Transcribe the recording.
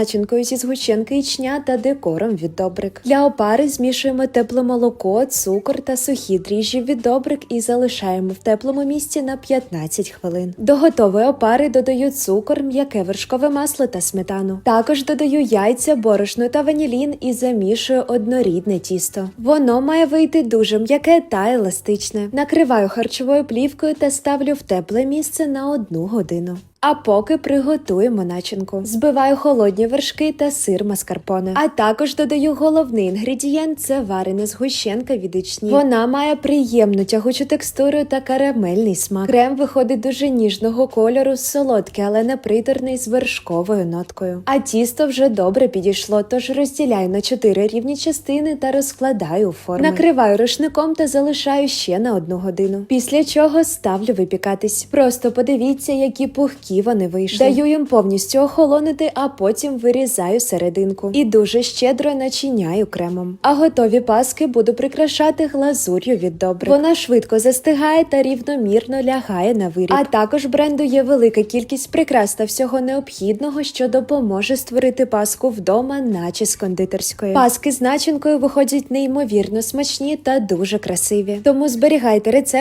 начинкою зі згущенки ячня та декором від добрик. Для опари змішуємо тепле молоко, цукор та сухі дріжджі від добрик і залишаємо в теплому місці на 15 хвилин. До готової опари додаю цукор, м'яке вершкове масло та сметану. Також додаю яйця, борошно та ванілін і замішую однорідне тісто. Воно має вийти дуже м'яке та еластичне. Накриваю харчовою плівкою та ставлю в тепле місце на одну годину. А поки приготуємо начинку. Збиваю холодні вершки та сир маскарпоне. А також додаю головний інгредієнт це варена згущенка від ячні. Вона має приємну тягучу текстуру та карамельний смак. Крем виходить дуже ніжного кольору, солодкий, але не приторний з вершковою ноткою. А тісто вже добре підійшло, тож розділяю на чотири рівні частини та розкладаю у форми. Накриваю рушником та залишаю ще на одну годину. Після чого ставлю випікатись. Просто подивіться, які пухкі вони вийшли. Даю їм повністю охолонути, а потім вирізаю серединку і дуже щедро начиняю кремом. А готові паски буду прикрашати глазур'ю від добре. Вона швидко застигає та рівномірно лягає на виріб. А також бренду є велика кількість прикрас та всього необхідного, що допоможе створити паску вдома, наче з кондитерської. Паски з начинкою виходять неймовірно смачні та дуже красиві. Тому зберігайте рецепт